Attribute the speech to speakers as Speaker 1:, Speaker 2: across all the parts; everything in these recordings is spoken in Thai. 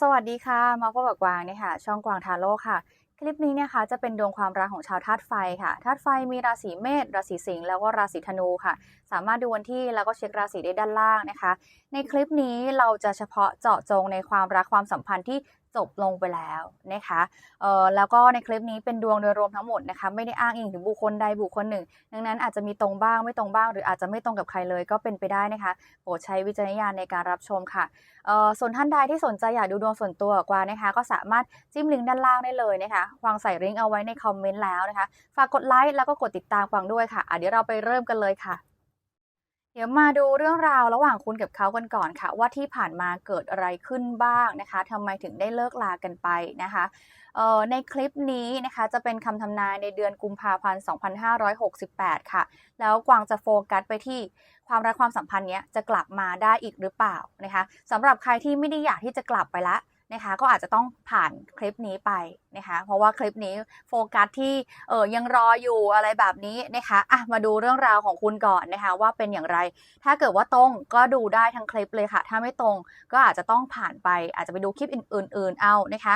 Speaker 1: สวัสดีค่ะ มาพบกับกวางเนี่ยค่ะช่องกวางทาโร่ค่ะ คลิปนี้เนี่ยค่ะจะเป็นดวงความรักของชาวธาตุไฟค่ะธาตุไฟมีราศีเมษราศีสิงห์แล้วก็ราศีธนูค่ะ สามารถดูวันที่แล้วก็เช็คราศีได้ด้านล่างนะคะ ในคลิปนี้เราจะเฉพาะเจาะจงในความรักความสัมพันธ์ที่ จบลงไปแล้วนะคะเอ่อแล้วก็ในคลิปนี้เป็นดวงโดยรวมทั้งหมดนะคะไม่ได้อ้างอิงถึงบุคคลใดบุคคลหนึ่ง ดังนั้นอาจจะมีตรงบ้างไม่ตรงบ้าง หรืออาจจะไม่ตรงกับใครเลยก็เป็นไปได้นะคะโปรดใช้วิจารณญาณในการรับชมค่ะเอ่อส่วนท่านใดที่สนใจอยากดูดวงส่วนตัวกับกวานะคะ ก็สามารถจิ้มลิงก์ด้านล่างได้เลยนะคะวางใส่ลิงก์เอาไว้ในคอมเมนต์แล้วนะคะ ฝากกดไลค์แล้วก็กดติดตามกวางด้วยค่ะอะเดี๋ยวเราไปเริ่มกันเลยค่ะ ดี๋ยวมาดูเรื่องราวระหว่างคุณกับเขากันก่อนค่ะ ว่าที่ผ่านมาเกิดอะไรขึ้นบ้างนะคะทำไมถึงได้เลิกลากันไปนะคะในคลิปนี้นะคะจะเป็นคำทำนายในเดือนกุมภาพันธ์ 2568 ค่ะ แล้วกวางจะโฟกัสไปที่ความรักความสัมพันธ์เนี้ยจะกลับมาได้อีกหรือเปล่านะคะสำหรับใครที่ไม่ได้อยากที่จะกลับไปละ นะคะ ก็อาจจะต้องผ่านคลิปนี้ไปนะคะ เพราะว่าคลิปนี้โฟกัสที่เออยังรออยู่อะไรแบบนี้นะคะอะมาดูเรื่องราวของคุณก่อนนะคะ ว่าเป็นอย่างไร ถ้าเกิดว่าตรงก็ดูได้ทั้งคลิปเลยค่ะ ถ้าไม่ตรงก็อาจจะต้องผ่านไป อาจจะไปดูคลิปอื่น ๆ เอานะคะ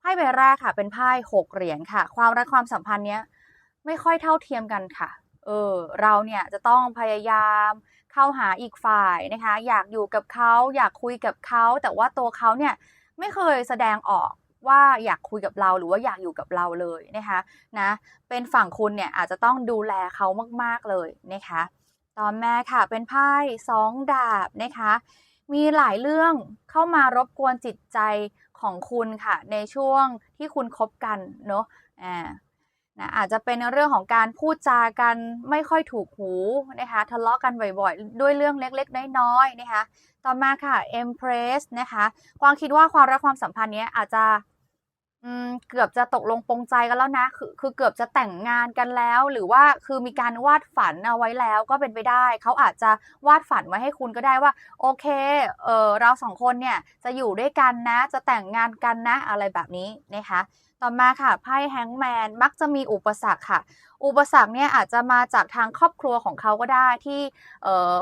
Speaker 1: ไพ่ใบแรกค่ะ เป็นไพ่หกเหรียญค่ะ ความรักความสัมพันธ์เนี้ยไม่ค่อยเท่าเทียมกันค่ะเออเราเนี่ยจะต้องพยายามเข้าหาอีกฝ่ายนะคะ อยากอยู่กับเขาอยากคุยกับเขา แต่ว่าตัวเขาเนี่ย ไม่เคยแสดงออกว่าอยากคุยกับเราหรือว่าอยากอยู่กับเราเลยนะคะนะเป็นฝั่งคุณเนี่ยอาจจะต้องดูแลเขามากๆเลยนะคะตอนแม่ค่ะเป็นไพ่สองดาบนะคะมีหลายเรื่องเข้ามารบกวนจิตใจของคุณค่ะ ในช่วงที่คุณคบกันเนาะอ่า นะอาจจะเป็นเรื่องของการพูดจากันไม่ค่อยถูกหูนะคะทะเลาะกันบ่อยๆ ด้วยเรื่องเล็กๆ น้อยๆนะคะ ต่อมาค่ะ Empress นะคะกวางคิดว่าความรักความสัมพันธ์เนี้ยอาจจะเกือบจะตกลงปงใจกันแล้วนะ คือคือเกือบจะแต่งงานกันแล้ว หรือว่าคือมีการวาดฝันเอาไว้แล้วก็เป็นไปได้ เขาอาจจะวาดฝันไว้ให้คุณก็ได้ว่า โอเค เออเราสองคนเนี่ยจะอยู่ด้วยกันนะ จะแต่งงานกันนะ อะไรแบบนี้นะคะ ต่อมาค่ะไพ่แฮงแมนมักจะมีอุปสรรคค่ะ อุปสรรคเนี่ยอาจจะมาจากทางครอบครัวของเขาก็ได้ที่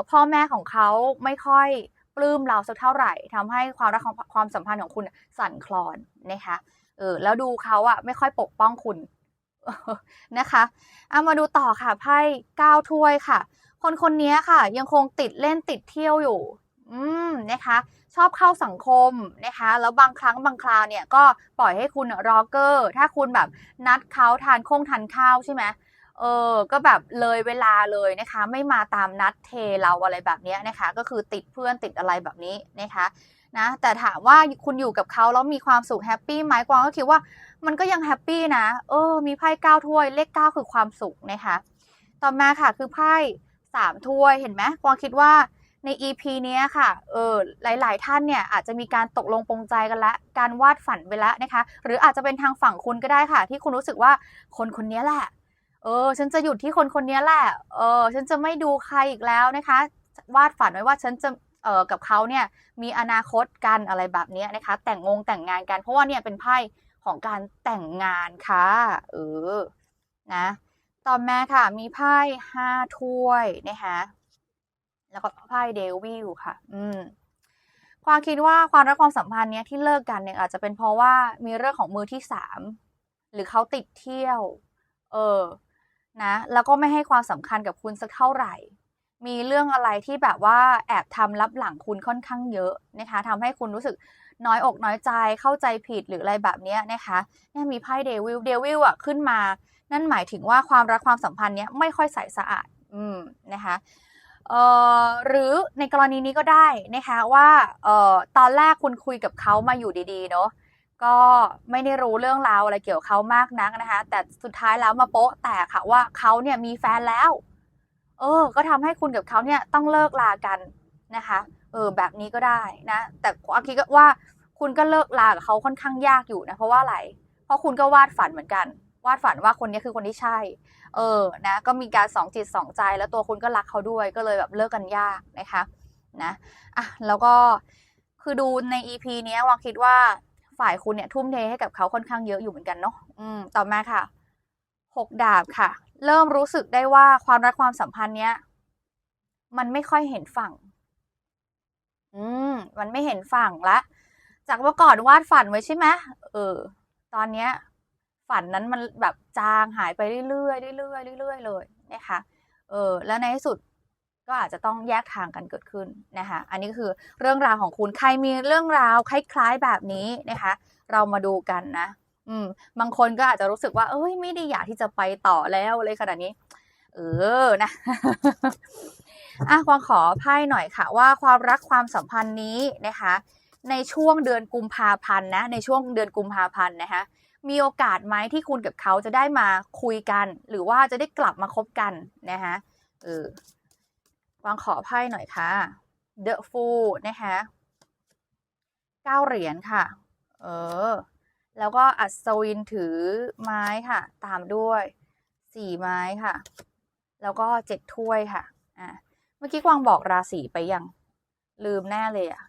Speaker 1: พ่อแม่ของเขาไม่ค่อยปลื้มเราสักเท่าไหร่ทำให้ความรักของความสัมพันธ์ของคุณสั่นคลอนนะคะเออแล้วดูเขาอะไม่ค่อยปกป้องคุณนะคะเอามาดูต่อค่ะไพ่เก้าถ้วยค่ะ คนคนนี้ค่ะ ยังคงติดเล่นติดเที่ยวอยู่ อืมนะคะ ชอบเข้าสังคมนะคะ แล้วบางครั้งบางคราวเนี่ยก็ปล่อยให้คุณรอเกอร์ ถ้าคุณแบบนัดเขาทานคงทานข้าวใช่ไหมเออ ก็แบบเลยเวลาเลยนะคะ ไม่มาตามนัดเทเราอะไรแบบนี้นะคะ ก็คือติดเพื่อนติดอะไรแบบนี้นะคะนะแต่ถามว่าคุณอยู่กับเขาแล้วมีความสุขแฮปปี้ไหมกวางก็คิดว่ามันก็ยังแฮปปี้นะเออ มีไพ่เก้าถ้วยเลขเก้าคือความสุขนะคะ ต่อมาค่ะคือไพ่สามถ้วยเห็นไหมกวางคิดว่า ใน EP เนี้ยค่ะ เออหลาย ๆ ท่านเนี่ยอาจจะมีการตกลงปรงใจกันละ การวาดฝันไปแล้วนะคะ หรืออาจจะเป็นทางฝั่งคุณก็ได้ค่ะ ที่คุณรู้สึกว่าคนคนนี้แหละ เออ ฉันจะหยุดที่คนคนนี้แหละ เออ ฉันจะไม่ดูใครอีกแล้วนะคะ วาดฝันไว้ว่าฉันจะเออกับเขาเนี่ยมีอนาคตกันอะไรแบบนี้นะคะ แต่งงงแต่งงานกัน เพราะว่าเนี่ยเป็นไพ่ของการแต่งงานค่ะ เออ นะ ต่อมาค่ะ มีไพ่ห้าถ้วยนะคะ แล้วก็ไพ่เดวิลค่ะ อืมความคิดว่าความรักความสัมพันธ์เนี้ยที่เลิกกันเนี่ยอาจจะเป็นเพราะว่ามีเรื่องของมือที่สามหรือเขาติดเที่ยว เออ นะ แล้วก็ไม่ให้ความสำคัญกับคุณสักเท่าไหร่ มีเรื่องอะไรที่แบบว่าแอบทำลับหลังคุณค่อนข้างเยอะนะคะทำให้คุณรู้สึกน้อยอกน้อยใจเข้าใจผิดหรืออะไรแบบเนี้ยนะคะเนี่ยมีไพ่เดวิลเดวิลอะขึ้นมา นั่นหมายถึงว่าความรักความสัมพันธ์เนี้ยไม่ค่อยใสสะอาด อืมนะคะ หรือในกรณีนี้ก็ได้นะคะว่าออตอนแรกคุณคุยกับเขามาอยู่ดีๆเนาะก็ไม่ได้รู้เรื่องราวอะไรเกี่ยวกับเขามากนักนะคะ แต่สุดท้ายแล้วมาโป๊ะแตกค่ะว่าเขาเนี่ยมีแฟนแล้ว เออ ก็ทำให้คุณกับเขาเนี่ยต้องเลิกลากันนะคะ เออแบบนี้ก็ได้นะ แต่อาคิดก็ว่าคุณก็เลิกลากับเขาค่อนข้างยากอยู่นะเพราะว่าอะไร เพราะคุณก็วาดฝันเหมือนกัน วาดฝันว่าคนนี้คือคนที่ใช่ เออ นะ ก็มีการสองจิตสองใจ แล้วตัวคุณก็รักเขาด้วย ก็เลยแบบเลิกกันยากนะคะ นะ อะ แล้วก็ คือดูใน EP เนี้ยวางคิดว่าฝ่ายคุณเนี่ยทุ่มเทให้กับเขาค่อนข้างเยอะอยู่เหมือนกันเนาะ อืม ต่อมาค่ะ หกดาบค่ะ เริ่มรู้สึกได้ว่าความรักความสัมพันธ์เนี้ย มันไม่ค่อยเห็นฝั่ง อืม มันไม่เห็นฝั่งละ จากเมื่อก่อนวาดฝันไว้ใช่ไหมเออ ตอนเนี้ย ฝันนั้นมันแบบจางหายไปเรื่อยๆเรื่อยๆเรื่อยๆเลยนะคะเออแล้วในที่สุดก็อาจจะต้องแยกทางกันเกิดขึ้นนะคะอันนี้คือเรื่องราวของคุณใครมีเรื่องราวคล้ายๆแบบนี้นะคะ เรามาดูกันนะ อืม บางคนก็อาจจะรู้สึกว่า เอ้ยไม่ได้อยากที่จะไปต่อแล้วเลยขนาดนี้ เออนะอะควางขอไพ่หน่อยค่ะ ว่าความรักความสัมพันธ์นี้นะคะ ในช่วงเดือนกุมภาพันธ์นะ ในช่วงเดือนกุมภาพันธ์นะคะ มีโอกาสไหมที่คุณกับเขาจะได้มาคุยกัน หรือว่าจะได้กลับมาคบกันนะคะเออวางขอไพ่หน่อยค่ะ The Fool นะคะเก้าเหรียญค่ะ เออ แล้วก็อัศวินถือไม้ค่ะ ตามด้วยสี่ไม้ค่ะ แล้วก็เจ็ดถ้วยค่ะ อะ เมื่อกี้กวางบอกราศีไปยัง ลืมแน่เลยอะ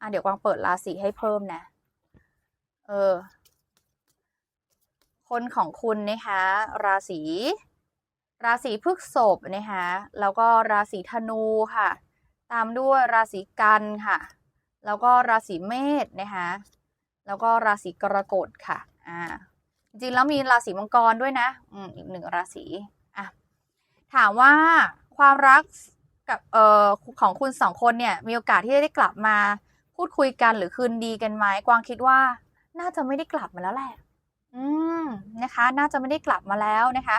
Speaker 1: อะเดี๋ยวกวางเปิดราศีให้เพิ่มนะ เออ คนของคุณนะคะ ราศีราศีพฤษภนะคะแล้วก็ราศีธนูค่ะ ตามด้วยราศีกันค่ะ แล้วก็ราศีเมษนะคะแล้วก็ราศีกรกฎค่ะอ่าจริงแล้วมีราศีมังกรด้วยนะอืมอีกหนึ่งราศีอะถามว่าความรักกับเอ่อของคุณสองคนเนี่ยมีโอกาสที่จะได้กลับมาพูดคุยกันหรือคืนดีกันไหมกวางคิดว่าน่าจะไม่ได้กลับมาแล้วแหละ อืมนะคะ น่าจะไม่ได้กลับมาแล้วนะคะ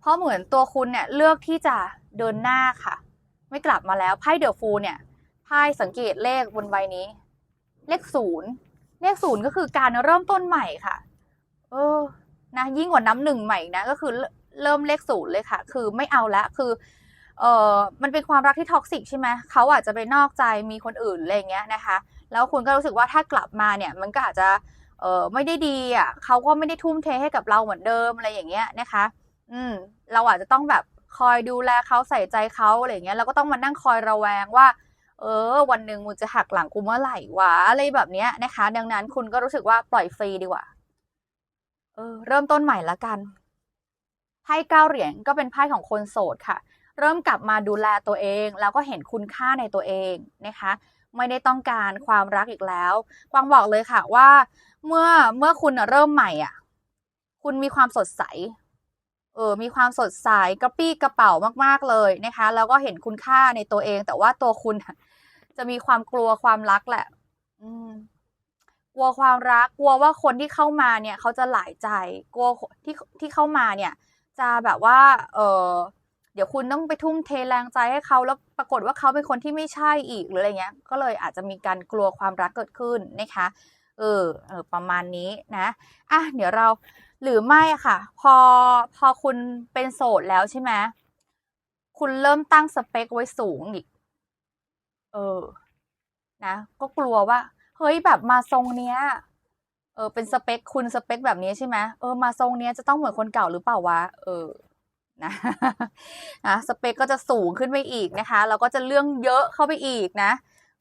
Speaker 1: เพราะเหมือนตัวคุณเนี่ยเลือกที่จะเดินหน้าค่ะ ไม่กลับมาแล้วไพ่เดอะฟูเนี่ยไพ่สังเกตเลขบนใบนี้ เลขศูนย์เลขศูนย์ก็คือการเริ่มต้นใหม่ค่ะ เออนะยิ่งกว่าน้ำหนึ่งใหม่นะก็คือเริ่มเลขศูนย์เลยค่ะ คือไม่เอาละคือเออมันเป็นความรักที่ท็อกซิกใช่ไหมเขาอาจจะไปนอกใจมีคนอื่นอะไรเงี้ยนะคะ แล้วคุณก็รู้สึกว่าถ้ากลับมาเนี่ย มันก็อาจจะ เออไม่ได้ดีอะเขาก็ไม่ได้ทุ่มเทให้กับเราเหมือนเดิมอะไรอย่างเงี้ยนะคะ อืม เราอาจจะต้องแบบคอยดูแลเขาใส่ใจเขาอะไรอย่างเงี้ยเราก็ต้องมานั่งคอยระแวงว่า เออ วันหนึ่งมึงจะหักหลังกูเมื่อไหร่วะอะไรแบบเนี้ยนะคะ ดังนั้นคุณก็รู้สึกว่าปล่อยฟรีดีกว่า เออ เริ่มต้นใหม่ละกันไพ่เก้าเหรียญก็เป็นไพ่ของคนโสดค่ะ เริ่มกลับมาดูแลตัวเอง แล้วก็เห็นคุณค่าในตัวเองนะคะ ไม่ได้ต้องการความรักอีกแล้วกวางบอกเลยค่ะว่า เมื่อเมื่อคุณเริ่มใหม่อะ คุณมีความสดใส เออ มีความสดใสกระปี้กระเป๋ามากๆเลยนะคะ แล้วก็เห็นคุณค่าในตัวเอง แต่ว่าตัวคุณจะมีความกลัวความรักแหละ อืมกลัวความรักกลัวว่าคนที่เข้ามาเนี่ย เขาจะหลายใจ กลัวที่ที่เข้ามาเนี่ย จะแบบว่า เออ ดี๋ยวคุณต้องไปทุ่มเทแรงใจให้เขาแล้วปรากฏว่าเขาเป็นคนที่ไม่ใช่อีกหรืออะไรเงี้ย ก็เลยอาจจะมีการกลัวความรักเกิดขึ้นนะคะเออเออประมาณนี้นะอะเดี๋ยวเราหรือไม่อะค่ะ พอพอคุณเป็นโสดแล้วใช่ไหมคุณเริ่มตั้งสเปคไว้สูงอีกเออ นะ ก็กลัวว่า เฮ้ยแบบมาทรงเนี้ย เออ เป็นสเปคคุณสเปคแบบนี้ใช่ไหมเออมาทรงเนี้ยจะต้องเหมือนคนเก่าหรือเปล่าวะเออ นะนะสเปคก็จะสูงขึ้นไปอีกนะคะ แล้วก็จะเรื่องเยอะเข้าไปอีกนะ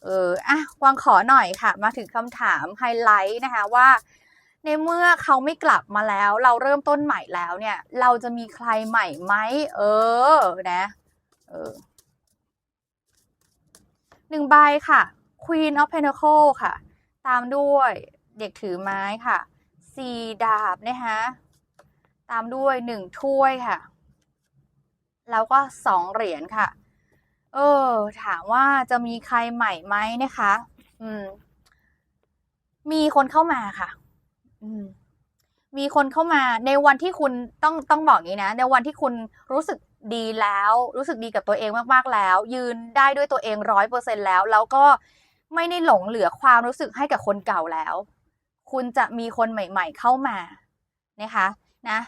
Speaker 1: เอออะวางขอหน่อยค่ะ มาถึงคำถามไฮไลท์นะคะว่า ในเมื่อเขาไม่กลับมาแล้ว เราเริ่มต้นใหม่แล้วเนี่ย เราจะมีใครใหม่ไหมเออ นะ เออหนึ่งใบค่ะ Queen of Pentacle ค่ะ ตามด้วยเด็กถือไม้ค่ะ สี่ดาบนะคะ ตามด้วยหนึ่งถ้วยค่ะ แล้วก็สองเหรียญค่ะ เออ ถามว่าจะมีใครใหม่ไหมนะคะ อืม มีคนเข้ามาค่ะ อืม มีคนเข้ามาในวันที่คุณต้องต้องบอกงี้นะ ในวันที่คุณรู้สึกดีแล้ว รู้สึกดีกับตัวเองมากๆแล้ว ยืนได้ด้วยตัวเองร้อยเปอร์เซ็นแล้ว แล้วก็ไม่ได้หลงเหลือความรู้สึกให้กับคนเก่าแล้ว คุณจะมีคนใหม่ ๆ เข้ามานะคะ นะ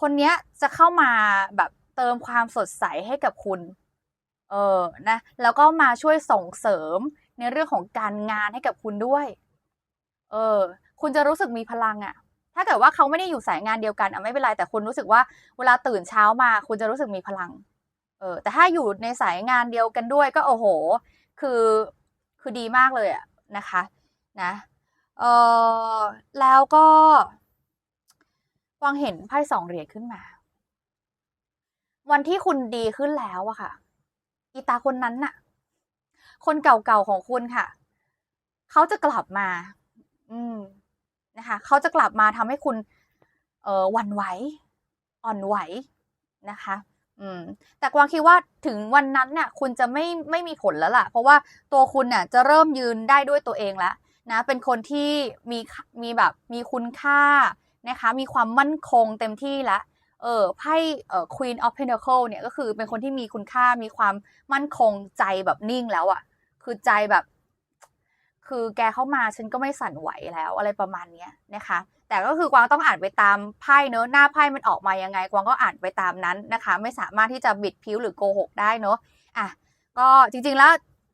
Speaker 1: คนเนี้ยจะเข้ามาแบบ เติมความสดใสให้กับคุณ เออนะแล้วก็มาช่วยส่งเสริมในเรื่องของการงานให้กับคุณด้วย เออ คุณจะรู้สึกมีพลังอะถ้าเกิดว่าเขาไม่ได้อยู่สายงานเดียวกันอะไม่เป็นไรแต่คุณรู้สึกว่าเวลาตื่นเช้ามา คุณจะรู้สึกมีพลัง เออ แต่ถ้าอยู่ในสายงานเดียวกันด้วยก็โอ้โห คือคือดีมากเลยอะนะคะ นะเออแล้วก็วางเห็นไพ่สองเหรียญขึ้นมา วันที่คุณดีขึ้นแล้วอะค่ะ อีตาคนนั้นน่ะ คนเก่าๆของคุณค่ะ เขาจะกลับมา อืมนะคะ เขาจะกลับมาทำให้คุณ เอ่อวันไหว อ่อนไหวนะคะ อืม แต่กวางคิดว่าถึงวันนั้นน่ะ คุณจะไม่ไม่มีผลแล้วล่ะ เพราะว่าตัวคุณน่ะ จะเริ่มยืนได้ด้วยตัวเองแล้วนะ เป็นคนที่มีมีแบบ มีคุณค่านะคะ มีความมั่นคงเต็มที่แล้ว เออไพ่เอ่อ Queen of Pentacle เนี่ยก็คือเป็นคนที่มีคุณค่ามีความมั่นคงใจแบบนิ่งแล้วอะ่ะ คือใจแบบ คือแกเข้ามาฉันก็ไม่สั่นไหวแล้วอะไรประมาณเนี้ยนะคะ แต่ก็คือกวางต้องอ่านไปตามไพ่เนอะหน้าไพ่มันออกมายังไง กวางก็อ่านไปตามนั้นนะคะ ไม่สามารถที่จะบิดผิวหรือโกหกได้เนอะอะก็จริง ๆแล้ว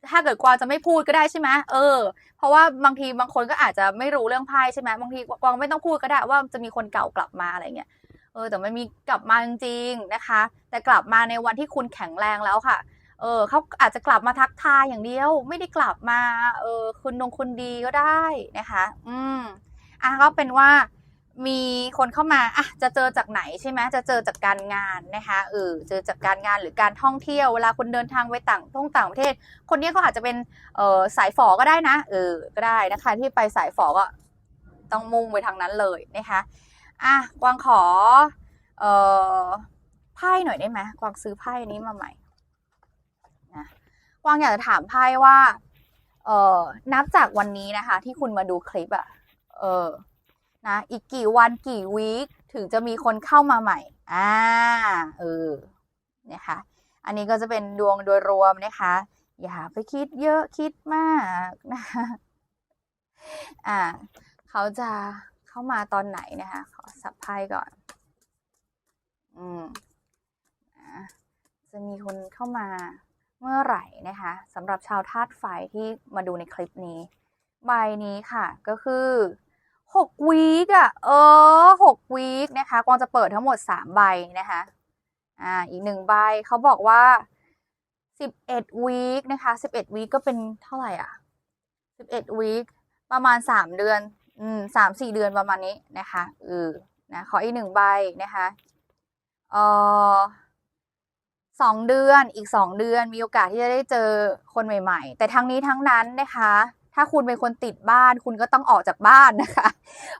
Speaker 1: ถ้าเกิดกวางจะไม่พูดก็ได้ใช่ไหมเออ เพราะว่าบางทีบางคนก็อาจจะไม่รู้เรื่องไพ่ใช่ไหมบางทีกวางไม่ต้องพูดก็ได้ว่าจะมีคนเก่ากลับมาอะไรเงี้ย เออแต่มันมีกลับมาจริงๆนะคะ แต่กลับมาในวันที่คุณแข็งแรงแล้วค่ะ เออเขาอาจจะกลับมาทักทายอย่างเดียว ไม่ได้กลับมา เออคุณนงคุณดีก็ได้นะคะ อืมอะก็เป็นว่ามีคนเข้ามาอะจะเจอจากไหนใช่ไหมจะเจอจากการงานนะคะเออเจอจากการงานหรือการท่องเที่ยวเวลาคุณเดินทางไปต่างท่องต่างประเทศ คนนี้ก็อาจจะเป็นเออสายฝอก็ได้นะเออก็ได้นะคะ ที่ไปสายฝอก็ต้องมุ่งไปทางนั้นเลยนะคะ อะกวางขอ เอ่อไพ่หน่อยได้ไหมกวางซื้อไพ่นี้มาใหม่นะกวางอยากจะถามไพ่ว่า เอ่อนับจากวันนี้นะคะ ที่คุณมาดูคลิปอะ่ะเออนะอีกกี่วันกี่วีคถึงจะมีคนเข้ามาใหม่อ่าเออนะคะอันนี้ก็จะเป็นดวงโดยรวมนะคะ อย่าไปคิดเยอะคิดมากนะคะอ่าเขาจะเข้ามาตอนไหนนะคะขอ สับไพ่ก่อน อืมนะจะมีคนเข้ามาเมื่อไหร่นะคะสำหรับชาวธาตุไฟที่มาดูในคลิปนี้ ใบนี้ค่ะก็คือหกวีคอะเออหกวีคนะคะกวางจะเปิดทั้งหมดสามใบนะคะ อ่า อีกหนึ่งใบเขาบอกว่าสิบเอ็ดวีคนะคะสิบเอ็ดวีคก็เป็นเท่าไหร่อะสิบเอ็ดวีคประมาณสามเดือน อืมสามสี่เดือนประมาณนี้นะคะเออ นะขออีกหนึ่งใบนะคะเออสองเดือนอีกสองเดือนมีโอกาสที่จะได้เจอคนใหม่ ๆ แต่ทั้งนี้ทั้งนั้นนะคะ ถ้าคุณเป็นคนติดบ้าน คุณก็ต้องออกจากบ้านนะคะ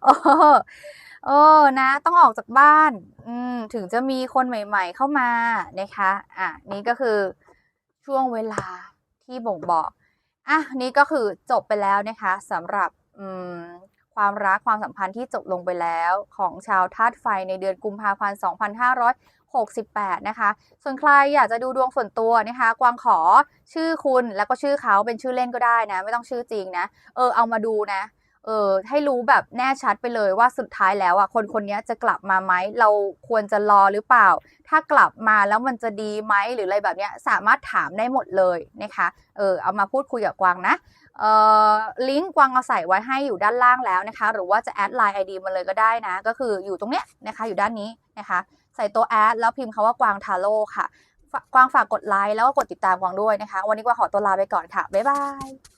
Speaker 1: เออเออนะ ต้องออกจากบ้าน อืมถึงจะมีคนใหม่ ๆ เข้ามานะคะ อะนี่ก็คือช่วงเวลาที่บ่งบอกอะนี่ก็คือจบไปแล้วนะคะสำหรับ อืม ความรักความสัมพันธ์ที่จบลงไปแล้วของชาวธาตุไฟในเดือนกุมภาพันธ์ 2568 นะคะ ส่วนใครอยากจะดูดวงส่วนตัวนะคะ กวางขอชื่อคุณแล้วก็ชื่อเขาเป็นชื่อเล่นก็ได้นะ ไม่ต้องชื่อจริงนะ เออเอามาดูนะ เออให้รู้แบบแน่ชัดไปเลยว่าสุดท้ายแล้วอะคนคนนี้จะกลับมาไหม เราควรจะรอหรือเปล่า ถ้ากลับมาแล้วมันจะดีไหมหรืออะไรแบบเนี้ยสามารถถามได้หมดเลยนะคะ เออเอามาพูดคุยกับกวางนะ ลิงก์กวางเอาใส่ไว้ให้อยู่ด้านล่างแล้วนะคะ หรือว่าจะแอดไลน์ไอดีมาเลยก็ได้นะ ก็คืออยู่ตรงเนี้ยนะคะ อยู่ด้านนี้นะคะ ใส่ตัวแอดแล้วพิมพ์คาว่ากวางทาโร่ค่ะ กวางฝากกดไลค์แล้วก็กดติดตามกวางด้วยนะคะ วันนี้กวางขอตัวลาไปก่อนค่ะ บ๊ายบาย